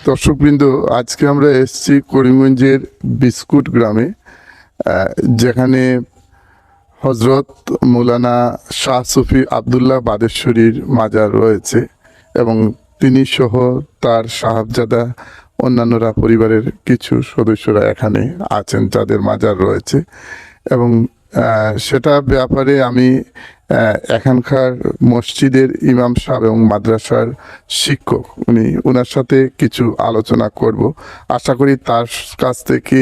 দর্শকবৃন্দ, আজকে আমরা এসেছি করিমগঞ্জের বিস্কুট গ্রামে যেখানে হজরত মৌলানা শাহ সুফি আবদুল্লাহ বাদেশ্বরীর মাজার রয়েছে এবং তিনি সহ তার সাহাবজাদা, অন্যান্যরা পরিবারের কিছু সদস্যরা এখানে আছেন, যাদের মাজার রয়েছে এবং সেটা ব্যাপারে আমি এখানকার মসজিদের ইমাম সাহেব এবং মাদ্রাসার শিক্ষক, উনি ওনার সাথে কিছু আলোচনা করব। আশা করি তার কাছ থেকে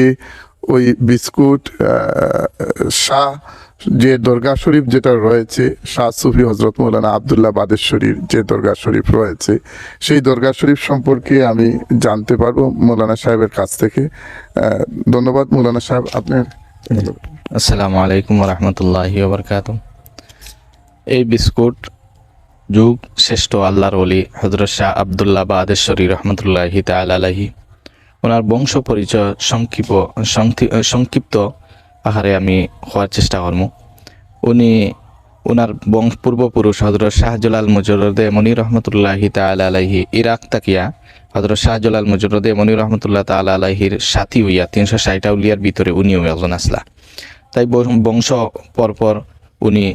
ওই বিস্কুট শাহ, যে দরগা শরীফ যেটা রয়েছে, শাহ সুফি হজরত মৌলানা আবদুল্লাহ বাদেশ্বরীর যে দরগা শরীফ রয়েছে, সেই দরগা শরীফ সম্পর্কে আমি জানতে পারব মৌলানা সাহেবের কাছ থেকে। ধন্যবাদ মৌলানা সাহেব, আপনার আসসালামু আলাইকুম রহমতুল্লাহি ওবরকাত এই বিস্কুট যুগ শ্রেষ্ঠ আল্লাহর অলি হজরত শাহ আবদুল্লাহ বাদেশ্বরী রহমতুল্লাহি তালাহি ওনার বংশ পরিচয় সংক্ষিপ্ত সংক্ষি- সংক্ষিপ্ত আহারে আমি হওয়ার চেষ্টা করব। উনি ওনার বংশ পূর্বপুরুষ হজরত শাহজলাল মুজরদে মনি রহমতুল্লাহি তালাহি ইরাক তাকিয়া হজরত শাহজলাল মুজরদে মনি রহমতুল্লাহ তালা আলাহির সাথী হইয়া তিনশো ষাটটা উলিয়ার ভিতরে উনিও একজন আসলা। তাই বংশ পরপর উনি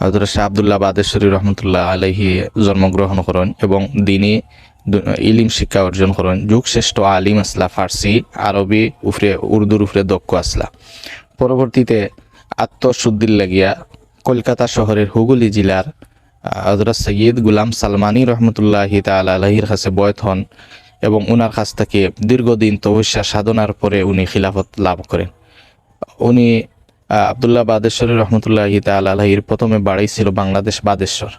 হজরত শাহ আবদুল্লাহ বাদেশ্বরী রহমতুল্লাহ আলহি জন্মগ্রহণ করেন এবং দিনই দু- ইলিম শিক্ষা অর্জন করেন। যুগ শ্রেষ্ঠ আলিম আসলা, ফার্সি, আরবি, উফরে, উর্দুর উফরে দক্ষ আসলা। পরবর্তীতে আত্মশুদ্ধির লাগিয়া কলকাতা শহরের হুগলি জেলার হজরত সৈয়দ গুলাম সালমানি রহমতুল্লাহ তাল আলহির কাছে বয়ত হন এবং উনার কাছ থেকে দীর্ঘদিন তপস্যা সাধনার পরে উনি খিলাফত লাভ করেন। উনি আবদুল্লাহ বাদেশ্বরী রহমতুল্লাহ তাল আলহির প্রথমে বাড়ি ছিল বাংলাদেশ বাদেশ্বর।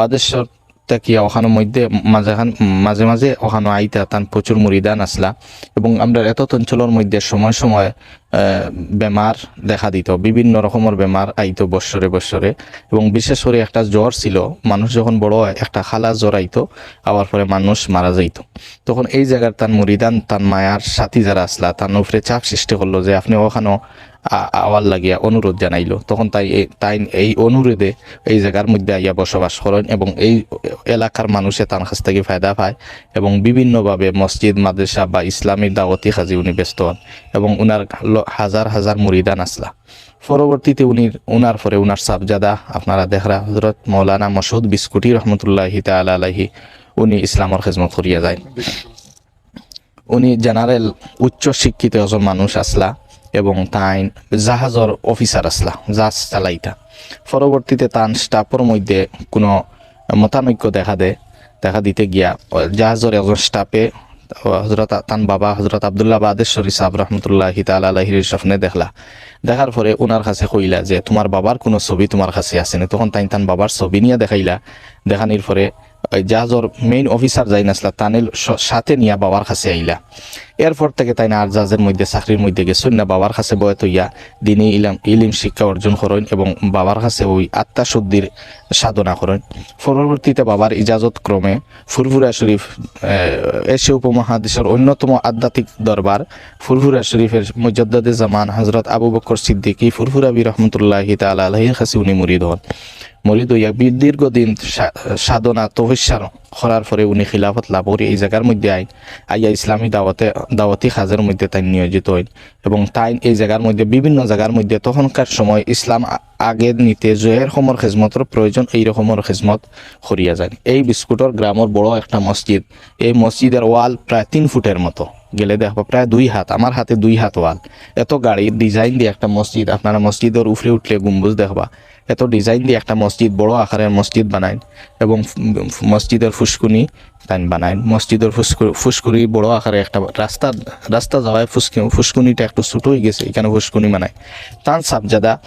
বাদেশ্বর তাকিয়া ওখানোর মধ্যে মাঝে মাঝে মাঝে ওখানো আইতা, তান প্রচুর মুরিদান আসলা এবং আমরা এত অঞ্চলের মধ্যে সময় সময় বেমার দেখা দিত, বিভিন্ন রকমের বেমার আইত বৎসরে বৎসরে এবং বিশেষ করে একটা জ্বর ছিল, মানুষ যখন বড় হয় একটা খালা জ্বর আইতো, আবার পরে মানুষ মারা যাইত। তখন এই জায়গার তান মুরিদান, তান মায়ার সাথী যারা আসলা তার উপরে চাপ সৃষ্টি করল যে আপনি ওখানো আওয়ার লাগিয়া অনুরোধ জানাইলো। তখন তাই তাই এই অনুরোধে এই জায়গার মধ্যে আইয়া বসবাস করেন এবং এই এলাকার মানুষে তার কাছ থেকে ফায়দা পায় এবং বিভিন্নভাবে মসজিদ, মাদ্রাসা বা ইসলামী দাওয়াতি কাজে উনি ব্যস্ত হন এবং উনার হাজার হাজার মুরিদান আসলা। পরবর্তীতে উনি, উনার পরে উনার সাবজাদা, আপনারা দেখরা হজরত মৌলানা মসুদ বিস্কুটি রহমতুল্লাহি তালা আলাহি উনি ইসলামর খেজমত করিয়া যায় উনি জেনারেল উচ্চ শিক্ষিত একজন মানুষ আসলা। এবং তাই জাহাজর অফিসার আসলা, জাহাজ চালাইতা। পরবর্তীতে তান স্টাফর মধ্যে কোনো মতানৈক্য দেখা দেয় দেখা দিতে গিয়া, জাহাজর একজন স্টাফে হজরত তান বাবা হজরত আবদুল্লাহ বাদেশ্বরী সাহেব রহমতুল্লাহ তাল আলহির স্বপ্নে দেখলা। দেখার পরে ওনার কাছে কইলা যে, তোমার বাবার কোনো ছবি তোমার কাছে আছে না তখন তাই তান বাবার ছবি নিয়ে দেখাইলা। দেখানির পরে জাহাজর মেইন অফিসার যাই নাসলা তানের সাথে নিয়া বাবার কাছে আইলা। এরপর থেকে তাই না আর জাহাজের মধ্যে, চাকরির মধ্যে গেছেন না বাবার কাছে বয়ত হইয়া দিনই ইলাম, ইলিম শিক্ষা অর্জন করেন এবং বাবার কাছে ওই আত্মাশুদ্ধির সাধনা করেন। পরবর্তীতে বাবার ইজাজত ক্রমে ফুরফুরা শরীফ এশিয়া উপমহাদেশের অন্যতম আধ্যাত্মিক দরবার ফুরফুরা শরীফের মুজদ্দাদে জামান হজরত আবু বকর সিদ্দিকী ফুরফুরাবি রহমতুল্লাহ তালা আলহির কাছে উনি মুরিদ হন। মরিদ হইয়া দীর্ঘদিন সাধনা তহস্যার করার পরে উনি খিলাফত লাভ করি এই জায়গার মধ্যে আইন আইয়া ইসলামী দাওয়াতে, দাওয়াতি কাজের মধ্যে তাই নিয়োজিত হইন এবং তাই এই জায়গার মধ্যে, বিভিন্ন জায়গার মধ্যে তখনকার সময় ইসলাম আগে নিতে যে রকমের খেজমতের প্রয়োজন, এই রকমের খেজমত করিয়া যায় এই বিস্কুটর গ্রামের বড় একটা মসজিদ। এই মসজিদের ওয়াল প্রায় তিন ফুটের মতো। গেলে দেখব প্রায় দুই হাত, আমার হাতে দুই হাত ওয়াল। এত গাড়ির ডিজাইন দিয়ে একটা মসজিদ। আপনারা মসজিদের উপরে উঠলে গম্বুজ দেখবা। এত ডিজাইন দিয়ে একটা মসজিদ, বড় আকারের মসজিদ বানাইন এবং মসজিদের ফুসকুনি তাই বানাইন মসজিদের ফুসকু- ফুসকুনি বড় আকারে একটা রাস্তা রাস্তা যাওয়ায় ফুসকি, ফুসকুনিটা একটু ছোট হয়ে গেছে, এখানে ফুসকুনি বানায়। তান সাবজাদা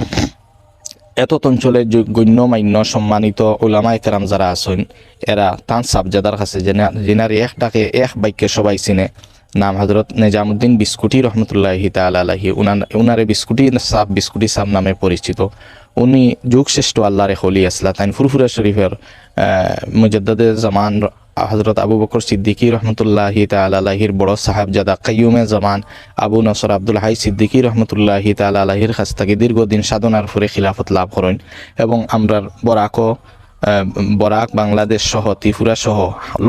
এত অঞ্চলে যে গণ্যমান্য সম্মানিত ওলামা একরাম যারা আছেন, এরা তান সাবজাদার কাছে যেনা যেনার এক বাক্যে সবাই চিনে। নাম হজরত নিজামুদ্দিন বিস্কুটি রহমতুল্লাহ তাল উনার উনারে বিস্কুটি, সাব বিস্কুটি সাব নামে পরিচিত। উনি যুগ শ্রেষ্ঠ আল্লাহর হলি আসলা তাই ফুরফুরা শরীফের মুজদ্দাদে জামান হজরত আবু বকর সিদ্দিকী রহমতুল্লাহি তালাহির বড় সাহেবজাদা কাইয়ুমে জামান, আবু নসর আব্দুল হাই সিদ্দিকী রহমতুল্লাহি তালাহির কাছ থেকে দীর্ঘদিন সাধনার ফুরে খিলাফত লাভ করেন। এবং আমরার বরাকো বরাক বাংলাদেশ সহ, ত্রিপুরা সহ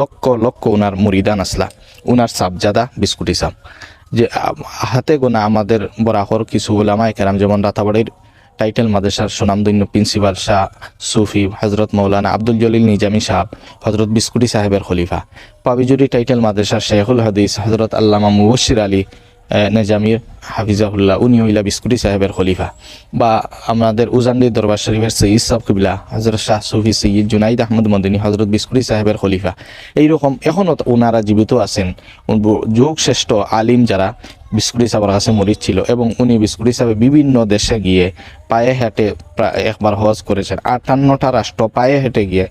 লক্ষ লক্ষ উনার মুরিদান আসলা, উনার সাবজাদা বিস্কুটি ইসাম যে হাতে গোনা আমাদের বরাকর কিছু ওলামায় কেরাম, যেমন রাতাবাড়ির টাইটেল মাদ্রাসার সুনামদিন্য প্রিন্সিপাল শাহ সুফি হজরত মৌলানা আব্দুল জলিল নিজামী সাহাব হজরত বিস্কুটি সাহেবের খলিফা। পাবিজুরি টাইটেল মাদ্রাসার শেখুল হাদিস হজরত আল্লামা মুবশির আলী আহ, নেজামির হাফিজাহুল্লাহ উনি হইলা বিস্কুটি সাহেবের খলিফা। বা আমাদের উজান্দি দরবার শরীফের সঈদ সাহ কিবলা হজরত শাহ সুফি সঈদ জুনাইদ আহমদ মদিনী হজরত বিস্কুটি সাহেবের খলিফা। এইরকম এখনও ওনারা জীবিত আছেন। যুগ শ্রেষ্ঠ আলিম যারা বিস্কুটি সাহেবের কাছে মরিচ ছিল এবং উনি বিস্কুটি সাহেব বিভিন্ন দেশে গিয়ে পায়ে হেঁটে প্রায় একবার হজ করেছেন। আটান্নটা রাষ্ট্র পায়ে হেঁটে গিয়ে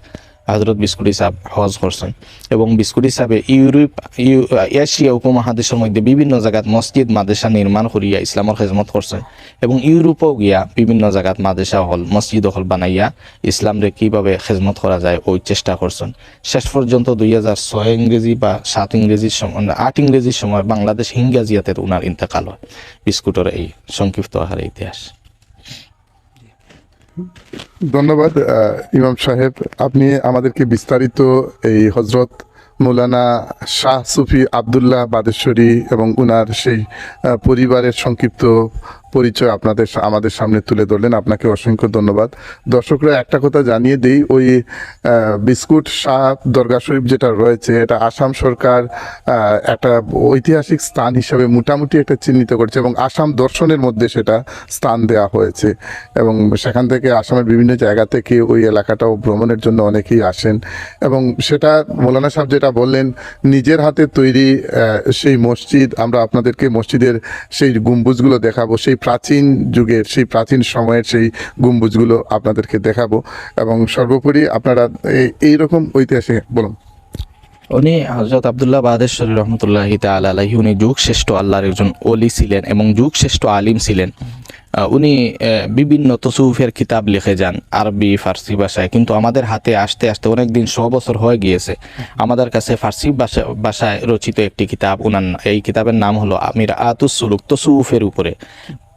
হজরত বিস্কুটি সাহেব হজ করছেন। এবং বিস্কুটি সাহেবে ইউরোপ, ইউ- এশিয়া উপমহাদেশের মধ্যে বিভিন্ন জায়গাত মসজিদ, মাদ্রাসা নির্মাণ করিয়া ইসলামের খেজমত করছেন। এবং ইউরোপও গিয়া বিভিন্ন জায়গাত মাদ্রাসা হল মসজিদ হল বানাইয়া ইসলামরে কীভাবে খেজমত করা যায় ওই চেষ্টা করছেন। শেষ পর্যন্ত দুই হাজার ছয় ইংরেজি বা সাত ইংরেজির সময় আট ইংরেজির সময় বাংলাদেশ হিঙ্গাজিয়াতে উনার ইন্তেকাল হয়। বিস্কুটের এই সংক্ষিপ্ত আহারে ইতিহাস। ধন্যবাদ ইমাম সাহেব। আপনি আমাদেরকে বিস্তারিত এই হজরত মৌলানা শাহ সুফি আবদুল্লাহ বাদেশ্বরী এবং উনার সেই পরিবারের সংক্ষিপ্ত পরিচয় আপনাদের আমাদের সামনে তুলে ধরলেন। আপনাকে অসংখ্য ধন্যবাদ। দর্শকরা একটা কথা জানিয়ে দিই, ওই বিস্কুট শাহ দরগা শরীফ যেটা রয়েছে, এটা আসাম সরকার একটা ঐতিহাসিক স্থান হিসাবে মোটামুটি একটা চিহ্নিত করেছে এবং আসাম দর্শনের মধ্যে সেটা স্থান দেওয়া হয়েছে। এবং সেখান থেকে আসামের বিভিন্ন জায়গা থেকে ওই এলাকাটাও ভ্রমণের জন্য অনেকেই আসেন। এবং সেটা মৌলানা সাহেব যেটা বললেন, নিজের হাতে তৈরি সেই মসজিদ, আমরা আপনাদেরকে মসজিদের সেই গম্বুজগুলো দেখাবো, সেই প্রাচীন যুগের, সেই প্রাচীন সময়ের সেই গম্বুজগুলো আপনাদেরকে দেখাবো। এবং সর্বোপরি আপনারা এই- রকম ঐতিহাসিক, বলুন। উনি হজরত আবদুল্লাহ বাহাদেশ্বরী রহমতুল্লাহ আলাহি উনি যুগ শ্রেষ্ঠ আল্লাহর একজন অলি ছিলেন এবং যুগ শ্রেষ্ঠ আলিম ছিলেন। উনি বিভিন্ন তসুফের কিতাব লিখে যান, আরবি, ফার্সি ভাষায়। কিন্তু আমাদের হাতে আসতে আসতে অনেক দিন শ বছর হয়ে গিয়েছে। আমাদের কাছে ফার্সি ভাষা, ভাষায় রচিত একটি কিতাব উনার, এই কিতাবের নাম হলো আমির আতুস সুলুক তসুফের উপরে।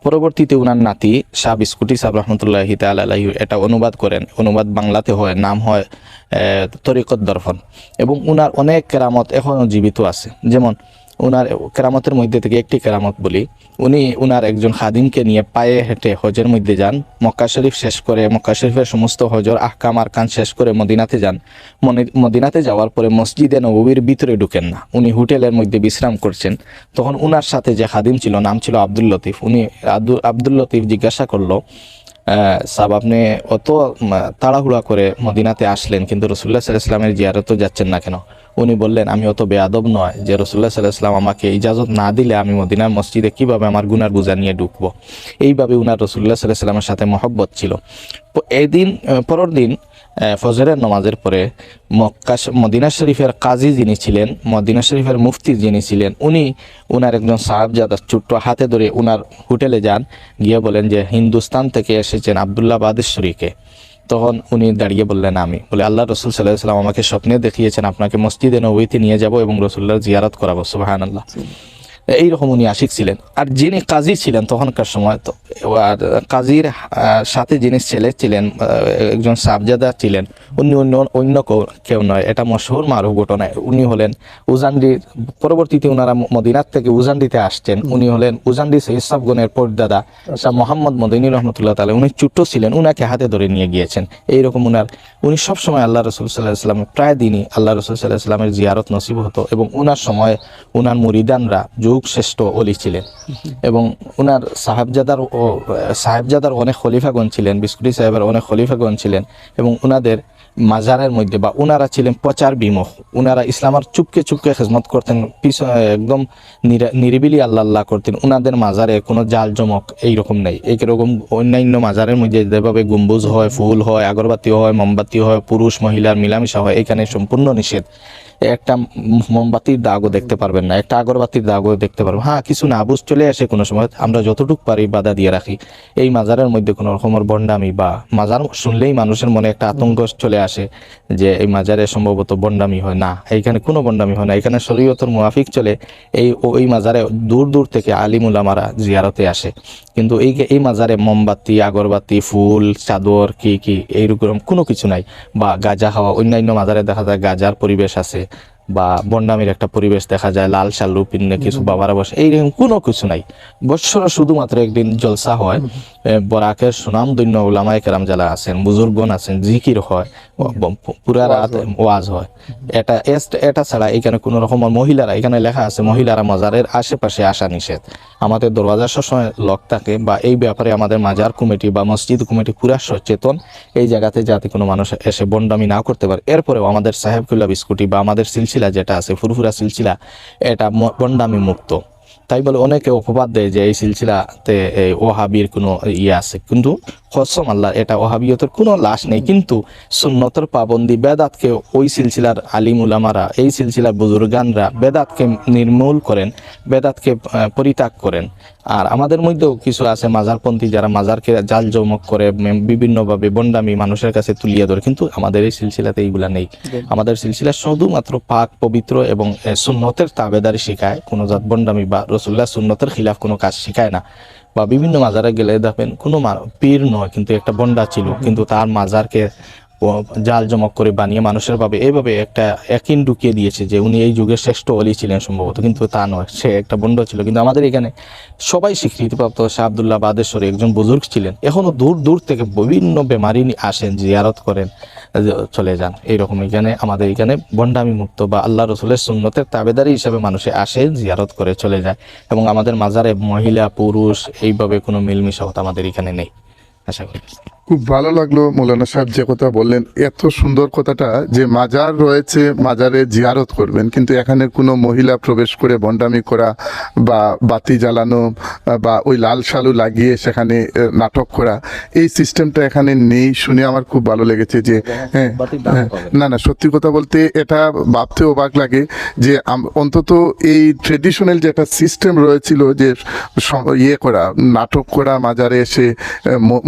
পরবর্তীতে উনার নাতি শাহ বিস্কুটি সাহ রহমতুল্লাহ আলাহি এটা অনুবাদ করেন। অনুবাদ বাংলাতে হয়, নাম হয় তরিকত দর্ফন এবং উনার অনেক কেরামত এখনও জীবিত আছে। যেমন উনার কেরামতের মধ্যে থেকে একটি কেরামত বলি। উনি উনার একজন খাদিমকে নিয়ে পায়ে হেঁটে হজের মধ্যে যান, মক্কা শরীফ শেষ করে, মক্কা শরীফের সমস্ত হজর আহকাম আরকান শেষ করে মদিনাতে যান। মদিনাতে যাওয়ার পরে মসজিদে নবীর ভিতরে ঢুকেন না। উনি হোটেলের মধ্যে বিশ্রাম করছেন। তখন উনার সাথে যে খাদিম ছিল, নাম ছিল আব্দুল লতিফ। উনি আব্দুল- আব্দুল লতিফ জিজ্ঞাসা করল সাব আপনি অত তাড়াহুড়া করে মদিনাতে আসলেন, কিন্তু রসুল্লাহ সাল্লাহ ইসলামের জিয়ারতও যাচ্ছেন না কেন? উনি বললেন, আমি অত বেয়াদব নয় যে রসুল্লাহ সাল্লাহ ইসলাম আমাকে ইজাজত না দিলে আমি মদিনার মসজিদে কীভাবে আমার গুনার বোঝা নিয়ে ঢুকবো? এইভাবে উনার রসুল্লাহ সাল্লাহ সাল্লামের সাথে মহব্বত ছিল। এদিন পরের দিন ফজরের নামাজের পরে মক্কা মদিনা শরীফের কাজী যিনি ছিলেন, মদিনা শরীফের মুফতি যিনি ছিলেন, উনি উনার একজন সাহাবজাদা ছোট্ট হাতে ধরে উনার হোটেলে যান, গিয়ে বলেন যে, হিন্দুস্তান থেকে এসেছেন আবদুল্লাহ বাদেশ্বরীকে তখন উনি দাঁড়িয়ে বললেন, আমি। বলে আল্লাহ রসুল সাল্লাহ সাল্লাম আমাকে স্বপ্নে দেখিয়েছেন, আপনাকে মসজিদে নবীতে নিয়ে যাব এবং রসুল্লাহ জিয়ারত করাবো। সুবাহান আল্লাহ এইরকম উনি আশিক ছিলেন। আর যিনি কাজী ছিলেন তখনকার সময়, তো আর কাজীর সাথে যিনি ছেলে ছিলেন একজন সাবজাদা ছিলেন, উনি অন্য অন্য কেউ- নয়, এটা মশহুর মারুফ ঘটনায় উনি হলেন উজান্ডির পরবর্তীতে ওনারা মদিনার থেকে উজান্ডিতে আসছেন। উনি হলেন উজান্ডি ইসাবগণের পরদাদা, শাহ মোহাম্মদ মদিনী রহমতুল্লাহ তালে উনি ছোট্ট ছিলেন, উনাকে হাতে ধরে নিয়ে গিয়েছেন। এইরকম উনার, উনি সবসময় আল্লাহ রসুল সাল্লাহ ইসলামের প্রায় দিনই আল্লাহ রসুল সাল্লাহ ইসলামের জিয়ারত নসিব হতো এবং উনার সময় উনার মুরিদানরা যুগ শ্রেষ্ঠ অলি ছিলেন। এবং ওনার সাহেবজাদার ও, সাহেবজাদার অনেক খলিফাগণ ছিলেন বিস্কুটি সাহেবের অনেক খলিফাগণ ছিলেন এবং উনাদের মাজারের মধ্যে বা ওনারা ছিলেন প্রচার বিমুখ উনারা ইসলামের চুপকে চুপকে খেজমত করতেন একদম নিরা- নিরিবিলি আল্লাহ আল্লাহ করতেন। উনাদের মাজারে কোনো জাল জমক এইরকম নেই। এইরকম অন্যান্য মাজারের মধ্যে যেভাবে গম্বুজ হয়, ফুল হয়, আগরবাতি হয়, মোমবাতি হয়, পুরুষ, মহিলার মিলামিশা হয়, এখানে সম্পূর্ণ নিষেধ। একটা মোমবাতির দাগও দেখতে পারবেন না, একটা আগরবাতির দাগও দেখতে পারবেন। হ্যাঁ কিছু না বুঝ চলে আসে কোনো সময়, আমরা যতটুকু পারি বাধা দিয়ে রাখি। এই মাজারের মধ্যে কোনো রকমের বন্ডামি বা মাজার শুনলেই মানুষের মনে একটা আতঙ্ক চলে আসে যে এই মাজারে সম্ভবত বন্ডামি হয় না, এইখানে কোনো বন্ডামি হয় না এখানে শরীয়তর মুয়াফিক চলে, এই, ওই মাজারে দূর দূর থেকে আলিমুলামারা জিয়ারতে আসে। কিন্তু এই এই মাজারে মোমবাতি, আগরবাতি, ফুল, চাদর, কি কি, এইরকম কোনো কিছু নাই, বা গাঁজা খাওয়া অন্যান্য মাজারে দেখা যায় গাজার পরিবেশ আছে। বা বন্ডামির একটা পরিবেশ দেখা যায় লাল শালু পিন্নে কিছু বাবারা বসে এইরকম কোনো কিছু নাই। বৎসর শুধুমাত্র একদিন জলসা হয়। বরাকের সুনাম দৈন্য ওলামায় কেরাম যারা আছেন বুজুর্গন আছেন জিকির হয় পুরা রাত ওয়াজ হয়। এটা এটা ছাড়া এখানে কোনো রকম মহিলারা এখানে লেখা আছে মহিলারা মাজারের আশেপাশে আসা নিষেধ। আমাদের দরওয়াজা সবসময় লক থাকে বা এই ব্যাপারে আমাদের মাজার কমিটি বা মসজিদ কমিটি পুরা সচেতন। এই জায়গাতে যাতে কোনো মানুষ এসে বন্ডামি না করতে পারে। এরপরেও আমাদের সাহেবকুল্লা বিস্কুটি বা আমাদের সিলসিলা যেটা আছে ফুরফুরা সিলসিলা এটা বন্ডামি মুক্ত তাই বলে অনেকে অপবাদ দেয় যে এই সিলসিলাতে এই ওহাবির কোনো ইয়ে আছে। কিন্তু হসম আল্লাহ, এটা ওহাবিয়তের কোনো লাশ নেই। কিন্তু সুন্নতর পাবন্দি বেদাতকে ওই সিলসিলার আলিম উলামারা, এই সিলসিলার বুজুর্গানরা বেদাতকে নির্মূল করেন, বেদাতকে পরিত্যাগ করেন। আর আমাদের মধ্যেও কিছু আছে মাজারপন্থী যারা মাজারকে জাল জমক করে বিভিন্নভাবে বন্ডামি মানুষের কাছে তুলিয়ে ধরে। কিন্তু আমাদের এই সিলসিলাতে এইগুলা নেই। আমাদের সিলসিলা শুধুমাত্র পাক পবিত্র এবং সুন্নতের তাবেদারি শেখায়। কোনো জাত বন্ডামি বা রসুল্লাহ সুন্নতের খিলাফ কোনো কাজ শেখায় না। বা বিভিন্ন মাজারে গেলে দেখবেন কোনো পীর নয় কিন্তু একটা বন্ডা ছিল। কিন্তু তার মাজারকে জাল জমক করে বানিয়ে মানুষের ভাবে এইভাবে একটা একিন ঢুকিয়ে দিয়েছে যে উনি এই যুগের শ্রেষ্ঠ অলি ছিলেন সম্ভবত, কিন্তু তা নয়। সে একটা বন্ড ছিল। কিন্তু আমাদের এখানে সবাই স্বীকৃতিপ্রাপ্ত শাহ আবদুল্লাহ বাদেশ্বরী একজন বুজুর্গ ছিলেন। এখনও দূর দূর থেকে বিভিন্ন বেমারি আসেন, জিয়ারত করেন চলে যান। এইরকম এখানে, আমাদের এখানে বন্ডামি মুক্ত বা আল্লাহ রসুলের সুন্নতের তাবেদারি হিসাবে মানুষে আসে, জিয়ারত করে চলে যায়। এবং আমাদের মাজারে মহিলা, পুরুষ, এইভাবে কোনো মিলমিশাহত আমাদের এখানে নেই। আশা করি। খুব ভালো লাগল মৌলানা সাহেব যে কথা বললেন এত সুন্দর কথাটা যে মাজার রয়েছে মাজারে জিয়ারত করবেন কিন্তু এখানে কোনো মহিলা প্রবেশ করে বন্ডামি করা বা বাতি জ্বালানো বা ওই লাল শালু লাগিয়ে সেখানে নাটক করা এই সিস্টেমটা এখানে নেই শুনে আমার খুব ভালো লেগেছে যে হ্যাঁ হ্যাঁ। না না সত্যি কথা বলতে এটা ভাবতে অবাক লাগে যে অন্তত এই ট্রেডিশনাল যে একটা সিস্টেম রয়েছিল যে ইয়ে করা নাটক করা মাজারে এসে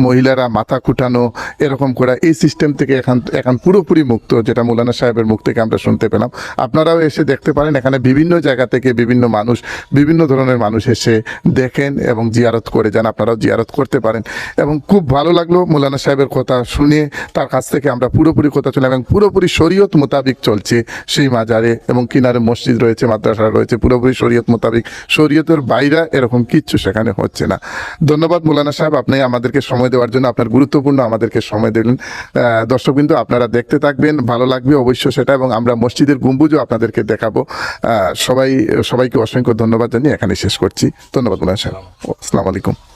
মহিলারা মাথা কুটানো, এরকম করা এই সিস্টেম থেকে এখন এখন পুরোপুরি মুক্ত, যেটা মৌলানা সাহেবের মুখ থেকে আমরা শুনতে পেলাম। আপনারাও এসে দেখতে পারেন, এখানে বিভিন্ন জায়গা থেকে বিভিন্ন মানুষ, বিভিন্ন ধরনের মানুষ এসে দেখেন এবং জিয়ারত করে যান। আপনারাও জিয়ারত করতে পারেন। এবং খুব ভালো লাগল মৌলানা সাহেবের কথা শুনে, তার কাছ থেকে আমরা পুরোপুরি কথা শুনলাম এবং পুরোপুরি শরীয়ত মোতাবিক চলছে সেই মাজারে এবং কিনারে মসজিদ রয়েছে, মাদ্রাসা রয়েছে, পুরোপুরি শরীয়ত মোতাবিক। শরীয়তের বাইরে এরকম কিচ্ছু সেখানে হচ্ছে না। ধন্যবাদ মৌলানা সাহেব, আপনি আমাদেরকে সময় দেওয়ার জন্য আপনার গুরুত্বপূর্ণ আমাদেরকে সময় দিলেন। দর্শক বিন্দু আপনারা দেখতে থাকবেন, ভালো লাগবে অবশ্য সেটা এবং আমরা মসজিদের গম্বুজও আপনাদেরকে দেখাবো। সবাই, সবাইকে অসংখ্য ধন্যবাদ জানিয়ে এখানে শেষ করছি। ধন্যবাদ মনে সাহেব। আসসালামু আলাইকুম।